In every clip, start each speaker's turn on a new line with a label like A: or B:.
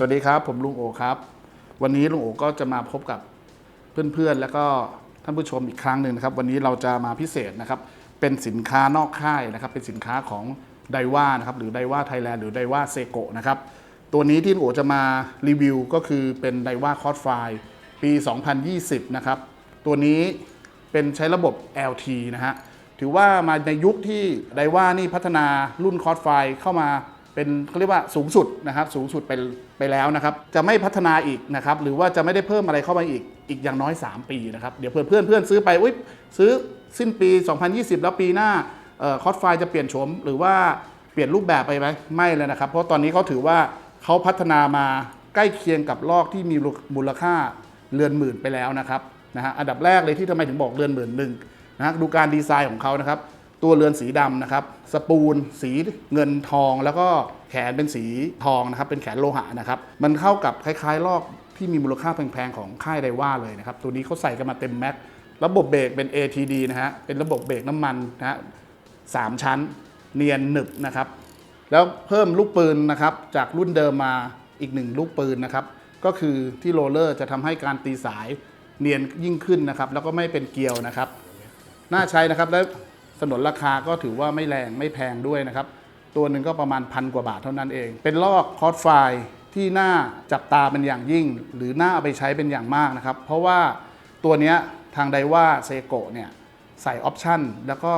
A: สวัสดีครับ ผมลุงโอครับ วันนี้ลุงโอก็จะมาพบกับเพื่อนๆ แล้วก็ท่านผู้ชมอีกครั้งหนึ่งนะครับ วันนี้เราจะมาพิเศษนะครับ เป็นสินค้านอกค่ายนะครับ เป็นสินค้าของไดว่านะครับ หรือไดว่าไทยแลนด์หรือไดว่าเซโกนะครับ ตัวนี้ที่ลุงโอจะมารีวิวก็คือเป็นไดว่าคอร์สไฟปี 2020 นะครับ ตัวนี้เป็นใช้ระบบ LT นะฮะ ถือว่ามาในยุคที่ไดว่านี่พัฒนารุ่นคอร์สไฟเข้ามา เป็นเขาเรียกว่าสูงสุดนะครับสูงสุดไปไปแล้วนะครับจะไม่พัฒนาอีกนะครับหรือว่าจะไม่ได้เพิ่มอะไรเข้ามาอีกอีกอย่างน้อย 3 ปีนะครับเดี๋ยวเพื่อนเพื่อนเพื่อนซื้อไปอุ๊ยซื้อสิ้นปี 2020 แล้วปีหน้าคอร์สไฟจะเปลี่ยนโฉมหรือว่าเปลี่ยนรูปแบบไปไหมไม่เลยนะครับ เพราะตอนนี้เขาถือว่าเขาพัฒนามาใกล้เคียงกับลอกที่มีมูลค่าเรือนหมื่นไปแล้วนะครับนะฮะอันดับแรกเลยที่ทำไมถึงบอกเรือนหมื่นหนึ่งนะดูการดีไซน์ของเขานะครับ ตัวเรือนสีดำนะครับ สปูล สีเงินทอง แล้วก็แขนเป็นสีทองนะครับ เป็นแขนโลหะนะครับ มันเข้ากับคล้ายๆลอกที่มีมูลค่าแพงๆของค่ายไดว่าเลยนะครับ ตัวนี้เขาใส่กันมาเต็มแม็กซ์ระบบเบรกเป็น ATD นะฮะ เป็นระบบเบรกน้ำมันนะฮะสามชั้น เนียนหนึบนะครับ แล้วเพิ่มลูกปืนนะครับ จากรุ่นเดิมมาอีกหนึ่งลูกปืนนะครับ ก็คือที่โรลเลอร์จะทำให้การตีสายเนียนยิ่งขึ้นนะครับ แล้วก็ไม่เป็นเกลียวนะครับ น่าใช้นะครับ และ สนนราคาก็ถือว่าไม่แรงไม่แพงด้วยนะครับ ตัวหนึ่งก็ประมาณพันกว่าบาทเท่านั้นเอง เป็นลอกคอร์สไฟที่น่าจับตาเป็นอย่างยิ่ง หรือน่าเอาไปใช้เป็นอย่างมากนะครับ เพราะว่าตัวนี้ทางไดว่าเซโกเนี่ยใส่ออปชันแล้วก็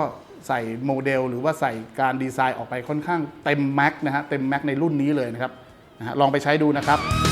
A: ใส่โมเดล หรือว่าใส่การดีไซน์ออกไปค่อนข้างเต็มแม็กนะฮะเต็มแม็กในรุ่นนี้เลยนะครับนะฮะลองไปใช้ดูนะครับ